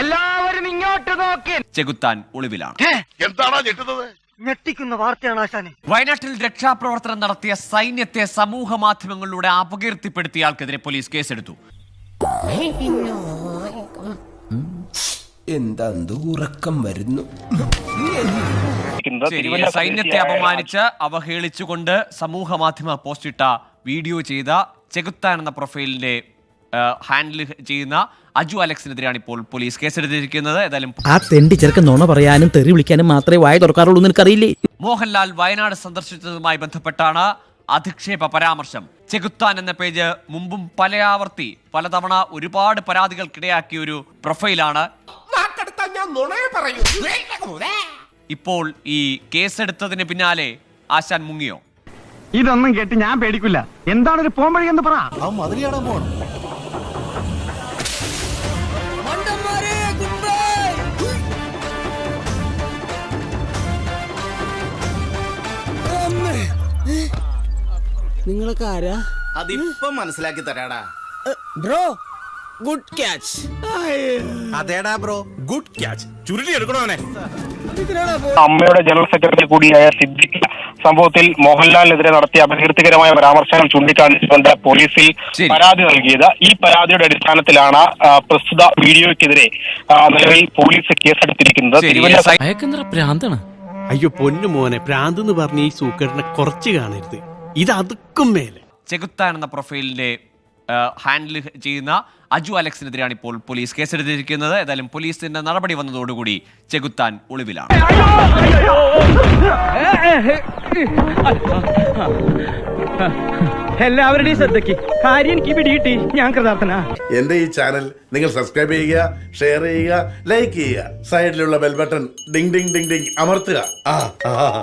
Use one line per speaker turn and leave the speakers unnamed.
എല്ലാവരും ഇങ്ങോട്ട് നോക്കി.
ചെകുത്താൻ ഒളിവിലാണ്.
എന്താണോ ഞെട്ടുന്നത്?
ഞെട്ടിക്കുന്ന വാർത്തയാണ് ആശാനെ.
വയനാട്ടിൽ രക്ഷാപ്രവർത്തനം നടത്തിയ സൈന്യത്തെ സമൂഹ മാധ്യമങ്ങളിലൂടെ അപകീർത്തിപ്പെടുത്തിയ ആൾക്കെതിരെ പോലീസ് കേസെടുത്തു.
എന്താ ഉറക്കം വരുന്നു?
ശരി സൈന്യത്തെ അപമാനിച്ച് അവഹേളിച്ചുകൊണ്ട് സമൂഹ മാധ്യമ പോസ്റ്റിട്ട വീഡിയോ ചെയ്ത ചെകുത്താൻ എന്ന പ്രൊഫൈലിന്റെ ഹാൻഡിൽ ചെയ്യുന്ന അജു അലക്സിനെതിരെയാണ് ഇപ്പോൾ പോലീസ് കേസെടുത്തിരിക്കുന്നത്. ഏതായാലും
ആ തെണ്ടി ചെറുക്കൻ നുണ പറയാനും തെറി വിളിക്കാനും മാത്രമേ വായ തുറക്കാറുള്ളൂ എന്ന് എനിക്കറിയില്ലേ
മോഹൻലാൽ വയനാട് സന്ദർശിച്ചതുമായി ബന്ധപ്പെട്ടാണ് അധിക്ഷേപ പരാമർശം. ചെകുത്താൻ എന്ന പേജ് മുമ്പും പല ആവർത്തി പലതവണ ഒരുപാട് പരാതികൾക്കിടയാക്കിയ ഒരു പ്രൊഫൈലാണ്. ഇപ്പോൾ ഈ കേസെടുത്തതിന് പിന്നാലെ ആശാൻ മുങ്ങിയോ?
ഇതൊന്നും കേട്ട് ഞാൻ പേടിക്കില്ല. എന്താണ് ഒരു പോംവഴി എന്ന് പറ.
നിങ്ങളൊക്കെ ആരാ?
അതിപ്പം മനസ്സിലാക്കി തരാടാ.
Bro good catch.
അതേടാ ബ്രോ ഗുഡ് ക്യാച്ച്. ചുരുട്ടി എടുക്കണോനെ
അമ്മയുടെ ജനറൽ സെക്രട്ടറി കൂടിയായ സിദ്ദിഖ് സംഭവത്തിൽ മോഹൻലാലിനെതിരെ നടത്തിയ അപകീർത്തികരമായ പരാമർശങ്ങൾ ചൂണ്ടിക്കാണിച്ചുകൊണ്ട് പോലീസിൽ. പരാതി നൽകിയത്. ഈ പരാതിയുടെ അടിസ്ഥാനത്തിലാണ് പ്രസ്തുത വീഡിയോയ്ക്കെതിരെ നിലവിൽ പോലീസ് കേസെടുത്തിരിക്കുന്നത്. തിരുവല്ല
അയ്യോ പൊന്നു മോനെ പ്രാന്ത് എന്ന് പറഞ്ഞ ഈ സൂക്കറിനെ കുറച്ച് കാണരുത്. ഇത് അതുക്കും മേലെ.
ചെകുത്താൻ എന്ന പ്രൊഫൈലിന്റെ ഹാൻഡിൽ ചെയ്യുന്ന അജു അലക്സിനെതിരെയാണ് ഇപ്പോൾ പോലീസ് കേസെടുത്തിരിക്കുന്നത്. ഏതായാലും പോലീസിന്റെ നടപടി വന്നതോടുകൂടി ചെകുത്താൻ ഒളിവിലാണ്.
എല്ലാവരുടെയും ശ്രദ്ധയ്ക്ക്. കാര്യം എനിക്ക് പിടികിട്ടി ഞാൻ കൃതാർത്ഥന.
എന്റെ ഈ ചാനൽ നിങ്ങൾ സബ്സ്ക്രൈബ് ചെയ്യുക ഷെയർ ചെയ്യുക ലൈക്ക് ചെയ്യുക. സൈഡിലുള്ള bell button ding ding ding ding അമർത്തുക. ആ ആ.